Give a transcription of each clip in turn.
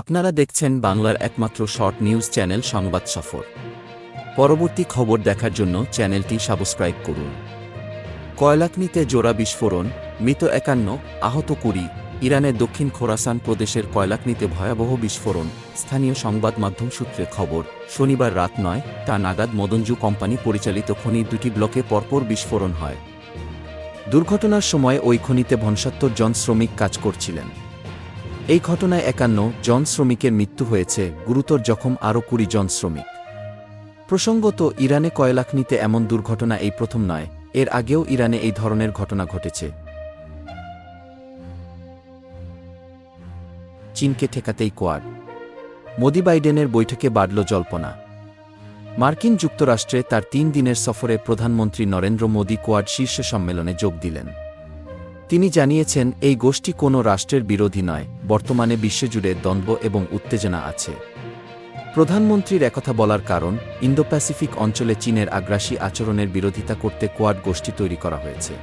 আপনারা দেখছেন বাংলার একমাত্র শর্ট নিউজ চ্যানেল সংবাদ সফর। পরবর্তী খবর দেখার জন্য চ্যানেলটি সাবস্ক্রাইব করুন। কয়লাকনিতে জোড়া বিস্ফোরণ, মৃত একান্ন, আহত কুড়ি, ইরানের দক্ষিণ খোরাসান প্রদেশের কয়লাকনিতে ভয়াবহ বিস্ফোরণ, স্থানীয় সংবাদ মাধ্যম সূত্রে খবর, শনিবার রাত নয় তা নাগাদ মদনজু কোম্পানি পরিচালিত খনির দুটি ব্লকে পরপর বিস্ফোরণ হয়। দুর্ঘটনার সময় ওই খনিতে ভনসাত্তর জন শ্রমিক কাজ করছিলেন। এই ঘটনায় একান্ন জন শ্রমিকের মৃত্যু হয়েছে, গুরুতর জখম আরও কুড়ি জন শ্রমিক। প্রসঙ্গত, ইরানে কয়লাখনিতে এমন দুর্ঘটনা এই প্রথম নয়, এর আগেও ইরানে এই ধরনের ঘটনা ঘটেছে। চীনকে ঠেকাতেই কোয়াড। মোদি বাইডেনের বৈঠকে বাড়ল জল্পনা। মার্কিন যুক্তরাষ্ট্রে তার তিন দিনের সফরে প্রধানমন্ত্রী নরেন্দ্র মোদী কোয়াড শীর্ষ সম্মেলনে যোগ দিলেন। তিনি জানিয়েছেন, এই গোষ্ঠী কোনো রাষ্ট্রের বিরোধী নয়, বর্তমানে বিশ্বজুড়ে দ্বন্দ্ব এবং উত্তেজনা আছে। প্রধানমন্ত্রীর একথা বলার কারণ ইন্দো প্যাসিফিক অঞ্চলে চীনের আগ্রাসী আচরণের বিরোধিতা করতে কোয়াড গোষ্ঠী তৈরি করা হয়েছে।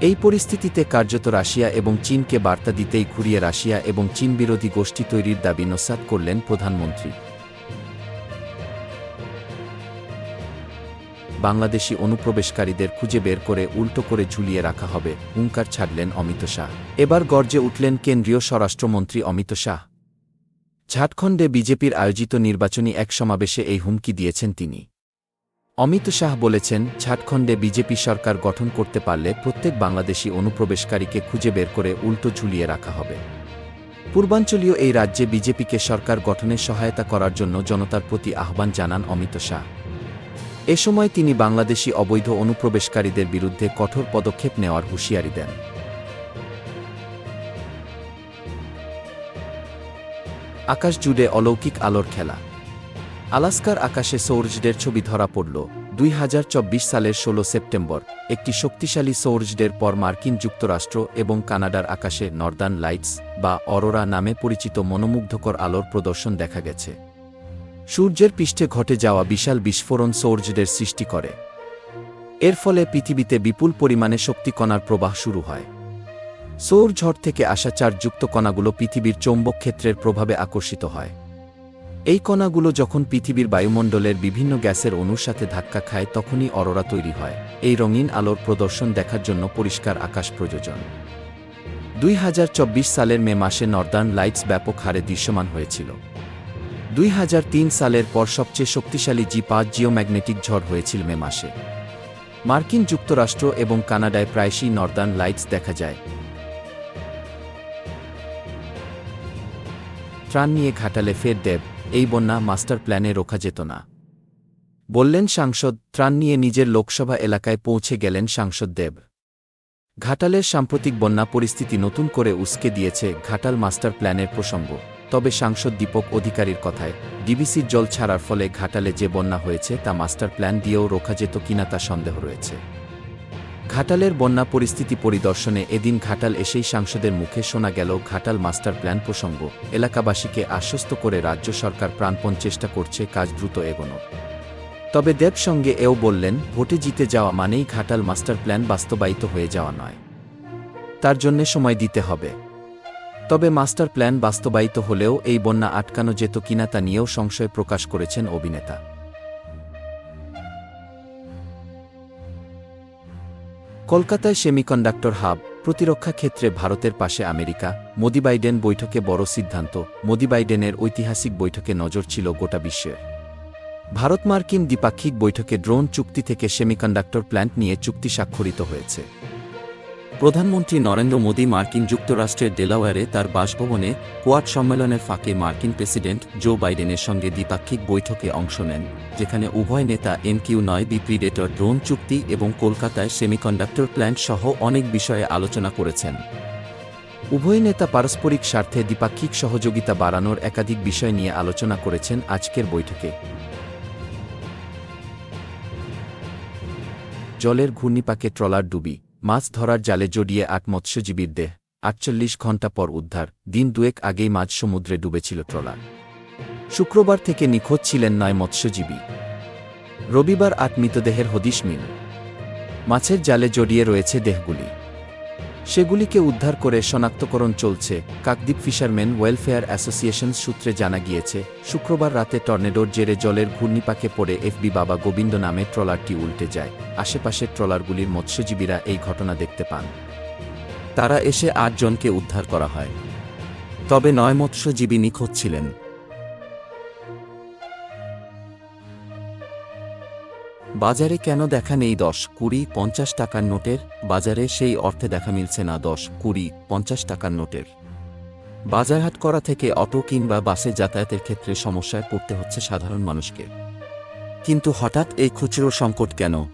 এই পরিস্থিতিতে কার্যত রাশিয়া এবং চীনকে বার্তা দিতেই ঘুরিয়ে রাশিয়া এবং চীন বিরোধী গোষ্ঠী তৈরির দাবি নস্যাৎ করলেন প্রধানমন্ত্রী। বাংলাদেশি অনুপ্রবেশকারীদের খুঁজে বের করে উল্টো করে ঝুলিয়ে রাখা হবে, হুঙ্কার ছাড়লেন অমিত শাহ। এবার গর্জে উঠলেন কেন্দ্রীয় স্বরাষ্ট্রমন্ত্রী অমিত শাহ। ঝাড়খণ্ডে বিজেপির আয়োজিত নির্বাচনী এক সমাবেশে এই হুমকি দিয়েছেন তিনি। অমিত শাহ বলেছেন, ঝাড়খণ্ডে বিজেপি সরকার গঠন করতে পারলে প্রত্যেক বাংলাদেশি অনুপ্রবেশকারীকে খুঁজে বের করে উল্টো ঝুলিয়ে রাখা হবে। পূর্বাঞ্চলীয় এই রাজ্যে বিজেপিকে সরকার গঠনে সহায়তা করার জন্য জনতার প্রতি আহ্বান জানান অমিত শাহ। এ সময় তিনি বাংলাদেশি অবৈধ অনুপ্রবেশকারীদের বিরুদ্ধে কঠোর পদক্ষেপ নেওয়ার হুঁশিয়ারি দেন। আকাশ জুড়ে অলৌকিক আলোর খেলা। আলাস্কার আকাশে সৌরজডের ছবি ধরা পড়ল দুই হাজার চব্বিশ সালের ১৬ সেপ্টেম্বর, একটি শক্তিশালী সৌরজডের পর মার্কিন যুক্তরাষ্ট্র এবং কানাডার আকাশে নর্দার্ন লাইটস বা অরোরা নামে পরিচিত মনোমুগ্ধকর আলোর প্রদর্শন দেখা গেছে। সূর্যের পৃষ্ঠে ঘটে যাওয়া বিশাল বিস্ফোরণ সৌরজডের সৃষ্টি করে। এর ফলে পৃথিবীতে বিপুল পরিমাণে শক্তিকণার প্রবাহ শুরু হয়। সৌরঝড় থেকে আসা চার্জযুক্ত কণাগুলো পৃথিবীর চৌম্বক ক্ষেত্রের প্রভাবে আকর্ষিত হয়। এই কণাগুলো যখন পৃথিবীর বায়ুমণ্ডলের বিভিন্ন গ্যাসের অণুর সাথে ধাক্কা খায়, তখনই অরোরা তৈরি হয়। এই রঙিন আলোর প্রদর্শন দেখার জন্য পরিষ্কার আকাশ প্রয়োজন। দুই হাজার চব্বিশ সালের মে মাসে নর্দার্ন লাইটস ব্যাপক হারে দৃশ্যমান হয়েছিল। দুই হাজার তিন সালের পর সবচেয়ে শক্তিশালী জি পাঁচ জিওম্যাগনেটিক ঝড় হয়েছিল মে মাসে। মার্কিন যুক্তরাষ্ট্র এবং কানাডায় প্রায়শই নর্দার্ন লাইটস দেখা যায়। ত্রাণ নিয়ে ঘাটালে ফের দেব, এই বন্যা মাস্টার প্ল্যানে রোখা যেত না। বললেন সাংসদ, ত্রাণ নিয়ে নিজের লোকসভা এলাকায় পৌঁছে গেলেন সাংসদ দেব। ঘাটালের সাম্প্রতিক বন্যা পরিস্থিতি নতুন করে উস্কে দিয়েছে ঘাটাল মাস্টার প্ল্যানের প্রসঙ্গ। তবে সাংসদ দীপক অধিকারীর কথায়, ডিবিসির জল ছাড়ার ফলে ঘাটালে যে বন্যা হয়েছে তা মাস্টার প্ল্যান দিয়েও রোখা যেত কিনা তা সন্দেহ রয়েছে। ঘাটালের বন্যা পরিস্থিতি পরিদর্শনে এদিন ঘাটাল এসেই সাংসদের মুখে শোনা গেল ঘাটাল মাস্টার প্ল্যান প্রসঙ্গ। এলাকাবাসীকে আশ্বস্ত করে রাজ্য সরকার প্রাণপণ চেষ্টা করছে কাজ দ্রুত এগোনোর। তবে দেব সঙ্গে এও বললেন, ভোটে জিতে যাওয়া মানেই ঘাটাল মাস্টার প্ল্যান বাস্তবায়িত হয়ে যাওয়া নয়। তার জন্যে সময় দিতে হবে। তবে মাস্টার প্ল্যান বাস্তবায়িত হলেও এই বন্যা আটকানো যেত কিনা তা নিয়েও সংশয় প্রকাশ করেছেন অভিনেতা। কলকাতায় সেমিকন্ডাক্টর হাব, প্রতিরক্ষা ক্ষেত্রে ভারতের পাশে আমেরিকা মোদি বাইডেন বৈঠকে বড় সিদ্ধান্ত মোদি বাইডেনের ঐতিহাসিক বৈঠকে নজর ছিল গোটা বিশ্বের। ভারত মার্কিন দ্বিপাক্ষিক বৈঠকে ড্রোন চুক্তি থেকে সেমিকন্ডাক্টর প্ল্যান্ট নিয়ে চুক্তি স্বাক্ষরিত হয়েছে। প্রধানমন্ত্রী নরেন্দ্র মোদী মার্কিন যুক্তরাষ্ট্রের ডেলাওয়ারে তার বাসভবনে কোয়াড সম্মেলনের ফাঁকে মার্কিন প্রেসিডেন্ট জো বাইডেনের সঙ্গে দ্বিপাক্ষিক বৈঠকে অংশ নেন, যেখানে উভয় নেতা এম কিউ নয় বি প্রিডেটর, ড্রোন চুক্তি এবং কলকাতায় সেমিকন্ডাক্টর প্ল্যান্ট সহ অনেক বিষয়ে আলোচনা করেছেন। উভয় নেতা পারস্পরিক স্বার্থে দ্বিপাক্ষিক সহযোগিতা বাড়ানোর একাধিক বিষয় নিয়ে আলোচনা করেছেন আজকের বৈঠকে। জলের ঘূর্ণিপাকে ট্রলার ডুবি, মাছ ধরার জালে জড়িয়ে আট মৎস্যজীবীর দেহ, আটচল্লিশ ঘণ্টা পর উদ্ধার, দিন দুয়েক আগেই মাছ সমুদ্রে ডুবেছিল ট্রলার। শুক্রবার থেকে নিখোঁজ ছিলেন নয় মৎস্যজীবী। রবিবার আট মৃতদেহের হদিশ মিল। মাছের জালে জড়িয়ে রয়েছে দেহগুলি। সেগুলিকে উদ্ধার করে শনাক্তকরণ চলছে, কাকদ্বীপ ফিশারম্যান ওয়েলফেয়ার অ্যাসোসিয়েশন সূত্রে জানা গিয়েছে, শুক্রবার রাতে টর্নেডোর জেরে জলের ঘূর্ণিপাকে পড়ে এফবি বাবা গোবিন্দ নামে ট্রলারটি উল্টে যায় আশেপাশের ট্রলারগুলির মৎস্যজীবীরা এই ঘটনা দেখতে পান। তারা এসে আটজনকে উদ্ধার করা হয়। তবে নয় মৎস্যজীবী নিখোঁজ ছিলেন। বাজারে কেন দেখা নেই দশ, কুড়ি, পঞ্চাশ টাকার নোটের? বাজারে সেই অর্থে দেখা মিলছে না দশ, কুড়ি, পঞ্চাশ টাকার নোটের। বাজারহাট করা থেকে অটো কিংবা বাসে যাতায়াতের ক্ষেত্রে সমস্যায় পড়তে হচ্ছে সাধারণ মানুষকে। কিন্তু হঠাৎ এই খুচরো সংকট কেন?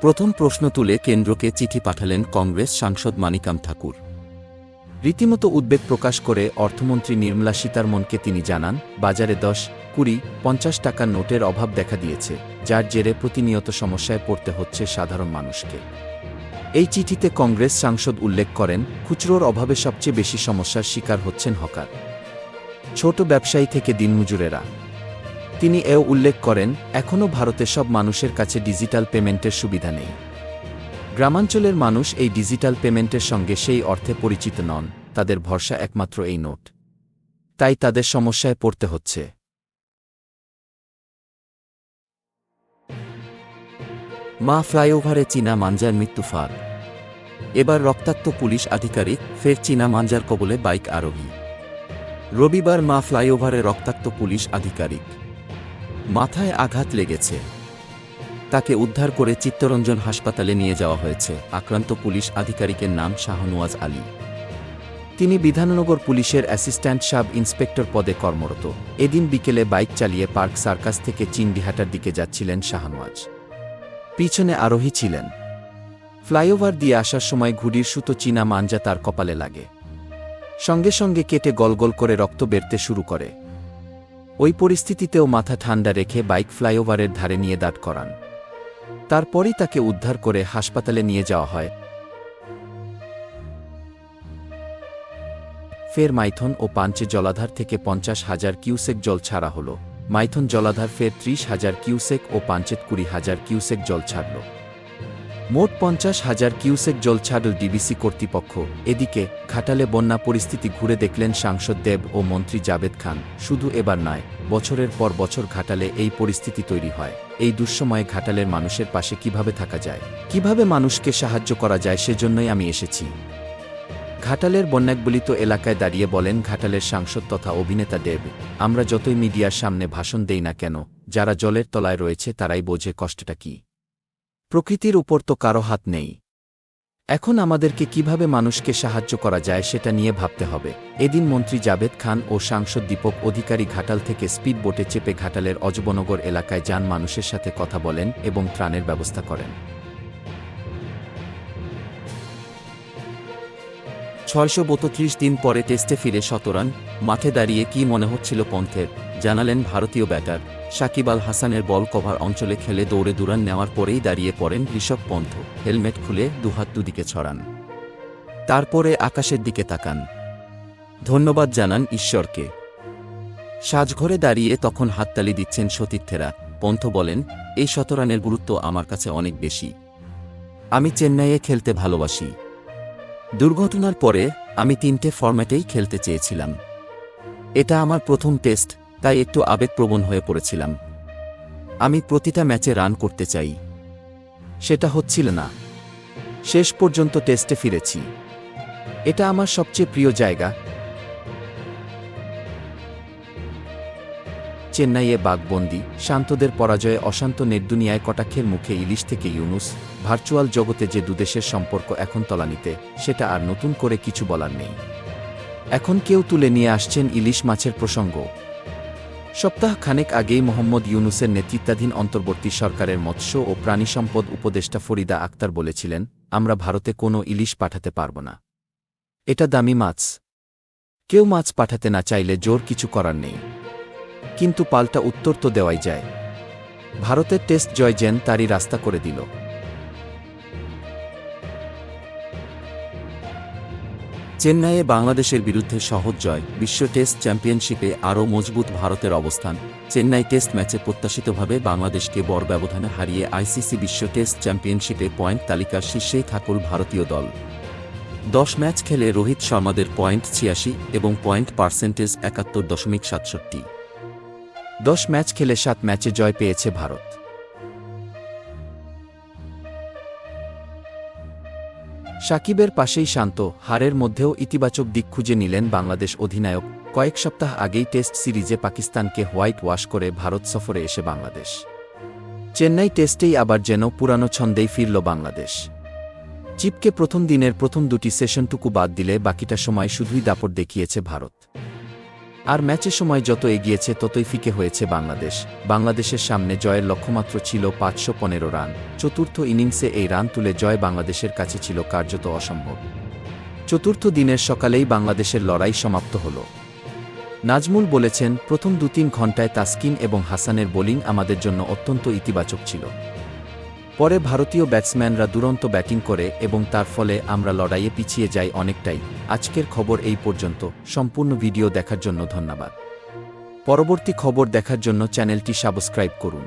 প্রথম প্রশ্ন তুলে কেন্দ্রকে চিঠি পাঠালেন কংগ্রেস সাংসদ মানিকাম ঠাকুর। রীতিমতো উদ্বেগ প্রকাশ করে অর্থমন্ত্রী নির্মলা সীতারমনকে তিনি জানান, বাজারে দশ, কুড়ি, পঞ্চাশ টাকার নোটের অভাব দেখা দিয়েছে, যার জেরে প্রতিনিয়ত সমস্যায় পড়তে হচ্ছে সাধারণ মানুষকে। এই চিঠিতে কংগ্রেস সাংসদ উল্লেখ করেন, খুচরোর অভাবে সবচেয়ে বেশি সমস্যার শিকার হচ্ছেন হকার। ছোট ব্যবসায়ী থেকে দিনমজুরেরা। তিনি এও উল্লেখ করেন, এখনও ভারতে সব মানুষের কাছে ডিজিটাল পেমেন্টের সুবিধা নেই। গ্রামাঞ্চলের মানুষ এই ডিজিটাল পেমেন্টের সঙ্গে সেই অর্থে পরিচিত নন, তাদের ভরসা একমাত্র এই নোট। তাই তাদের সমস্যায় পড়তে হচ্ছে। মা ফ্লাইওভারে চীনা মাঞ্জার মৃত্যু ফাঁদ। এবার রক্তাক্ত পুলিশ আধিকারিক ফের চীনা মাঞ্জার কবলে বাইক আরোহী। রবিবার মা ফ্লাইওভারে রক্তাক্ত পুলিশ আধিকারিক। মাথায় আঘাত লেগেছে। তাকে উদ্ধার করে চিত্তরঞ্জন হাসপাতালে নিয়ে যাওয়া হয়েছে। আক্রান্ত পুলিশ আধিকারিকের নাম শাহনওয়াজ আলী। তিনি বিধাননগর পুলিশের অ্যাসিস্ট্যান্ট সাব ইন্সপেক্টর পদে কর্মরত। এদিন বিকেলে বাইক চালিয়ে পার্ক সার্কাস থেকে চিংডিহাটার দিকে যাচ্ছিলেন শাহনওয়াজ। পিছনে আরোহী ছিলেন। ফ্লাইওভার দিয়ে আসার সময় ঘুড়ির সুতো চীনা মাঞ্জা তার কপালে লাগে। সঙ্গে সঙ্গে কেটে গলগল করে রক্ত বেরতে শুরু করে। ওই পরিস্থিতিতেও মাথা ঠান্ডা রেখে বাইক ফ্লাইওভারের ধারে নিয়ে দাঁড় করান। তারপরই তাকে উদ্ধার করে হাসপাতালে নিয়ে যাওয়া হয়। ফের মাইথন ও পাঞ্চে জলাধার থেকে পঞ্চাশ হাজার কিউসেক জল ছাড়া হল। মাইথন জলাধার ফের ত্রিশ হাজার কিউসেক ও পাঞ্চেত কুড়ি হাজার কিউসেক জল ছাড়ল। মোট পঞ্চাশ হাজার কিউসেক জল ছাড়ল ডিবিসি কর্তৃপক্ষ। এদিকে, ঘাটালে বন্যা পরিস্থিতি ঘুরে দেখলেন সাংসদ দেব ও মন্ত্রী জাবেদ খান। শুধু এবার নয়, বছরের পর বছর ঘাটালে এই পরিস্থিতি তৈরি হয়। এই দুঃসময়ে ঘাটালের মানুষের পাশে কীভাবে থাকা যায়? কীভাবে মানুষকে সাহায্য করা যায় সেজন্যই আমি এসেছি। ঘাটালের বন্যাকবলিত এলাকায় দাঁড়িয়ে বলেন ঘাটালের সাংসদ তথা অভিনেতা দেব, আমরা যতই মিডিয়ার সামনে ভাষণ দেই না কেন, যারা জলের তলায় রয়েছে তারাই বোঝে কষ্টটা কি। প্রকৃতির উপর তো কারও হাত নেই। এখন আমাদেরকে কীভাবে মানুষকে সাহায্য করা যায় সেটা নিয়ে ভাবতে হবে। এদিন মন্ত্রী জাভেদ খান ও সাংসদ দীপক অধিকারী ঘাটাল থেকে স্পিড বোটে চেপে ঘাটালের অজবনগর এলাকায় যান মানুষের সাথে কথা বলেন এবং ত্রাণের ব্যবস্থা করেন। ছয়শো বত্রিশ দিন পরে টেস্টে ফিরে শতরান, মাঠে দাঁড়িয়ে কি মনে হচ্ছিল পন্থের, জানালেন ভারতীয় ব্যাটার সাকিব আল হাসানের বল কভার অঞ্চলে খেলে দৌড়ে দুরান নেওয়ার পরেই দাঁড়িয়ে পড়েন ঋষভ পন্থ, হেলমেট খুলে দুহাত দুদিকে ছড়ান। তারপরে আকাশের দিকে তাকান। ধন্যবাদ জানান ঈশ্বরকে। সাজঘরে দাঁড়িয়ে তখন হাততালি দিচ্ছেন সতীর্থেরা, পন্থ বলেন, এই শতরানের গুরুত্ব আমার কাছে অনেক বেশি। আমি চেন্নাইয়ে খেলতে ভালোবাসি। দুর্ঘটনার পরে আমি তিনটে ফর্ম্যাটেই খেলতে চেয়েছিলাম। এটা আমার প্রথম টেস্ট, তাই একটু আবেগপ্রবণ হয়ে পড়েছিলাম। আমি প্রতিটা ম্যাচে রান করতে চাই। সেটা হচ্ছিল না। শেষ পর্যন্ত টেস্টে ফিরেছি। এটা আমার সবচেয়ে প্রিয় জায়গা চেন্নাইয়ে বাঘবন্দি, শান্তদের পরাজয়ে অশান্ত নেটদুনিয়ায় কটাক্ষের মুখে ইলিশ থেকে ইউনুস, ভার্চুয়াল জগতে যে দুদেশের সম্পর্ক এখন তলানিতে, সেটা আর নতুন করে কিছু বলার নেই। এখন কেউ তুলে নিয়ে আসছেন ইলিশ মাছের প্রসঙ্গ। সপ্তাহ খানেক আগেই মোহাম্মদ ইউনুসের নেতৃত্বাধীন অন্তর্বর্তী সরকারের মৎস্য ও প্রাণী সম্পদ উপদেষ্টা ফরিদা আক্তার বলেছিলেন, আমরা ভারতে কোনো ইলিশ পাঠাতে পারব না। এটা দামি মাছ। কেউ মাছ পাঠাতে না চাইলে জোর কিছু করার নেই। কিন্তু পাল্টা উত্তর তো দেওয়াই যায়। ভারতের টেস্ট জয় জেন তারই রাস্তা করে দিল। চেন্নাইয়ে বাংলাদেশের বিরুদ্ধে সহজ জয়, বিশ্ব টেস্ট চ্যাম্পিয়নশিপে আরও মজবুত ভারতের অবস্থান। চেন্নাই টেস্ট ম্যাচে প্রত্যাশিতভাবে বাংলাদেশকে বড় ব্যবধানে হারিয়ে আইসিসি বিশ্ব টেস্ট চ্যাম্পিয়নশিপে পয়েন্ট তালিকার শীর্ষেই থাকুল ভারতীয় দল। দশ ম্যাচ খেলে রোহিত শর্মাদের পয়েন্ট ছিয়াশি এবং পয়েন্ট পার্সেন্টেজ একাত্তর দশমিক সাতষট্টি। দশ ম্যাচ খেলে সাত ম্যাচে জয় পেয়েছে ভারত। সাকিবের পাশেই শান্ত, হারের মধ্যেও ইতিবাচক দিক খুঁজে নিলেন বাংলাদেশ অধিনায়ক। কয়েক সপ্তাহ আগেই টেস্ট সিরিজে পাকিস্তানকে হোয়াইট ওয়াশ করে ভারত সফরে এসে বাংলাদেশ। চেন্নাই টেস্টেই আবার যেন পুরানো ছন্দেই ফিরল বাংলাদেশ। চিপকে প্রথম দিনের প্রথম দুটি সেশনটুকু বাদ দিলে বাকিটা সময় শুধুই দাপট দেখিয়েছে ভারত। আর ম্যাচের সময় যত এগিয়েছে, ততই ফিকে হয়েছে বাংলাদেশ। বাংলাদেশের সামনে জয়ের লক্ষ্যমাত্র ছিল পাঁচশো পনেরো রান। চতুর্থ ইনিংসে এই রান তুলে জয় বাংলাদেশের কাছে ছিল কার্যত অসম্ভব। চতুর্থ দিনের সকালেই বাংলাদেশের লড়াই সমাপ্ত হল। নাজমুল বলেছেন, প্রথম দু তিন ঘণ্টায় তাসকিন এবং হাসানের বোলিং আমাদের জন্য অত্যন্ত ইতিবাচক ছিল। পরে ভারতীয় ব্যাটসম্যানরা দুরন্ত ব্যাটিং করে এবং তার ফলে আমরা লড়াইয়ে পিছিয়ে যাই অনেকটাই। আজকের খবর এই পর্যন্ত। সম্পূর্ণ ভিডিও দেখার জন্য ধন্যবাদ। পরবর্তী খবর দেখার জন্য চ্যানেলটি সাবস্ক্রাইব করুন।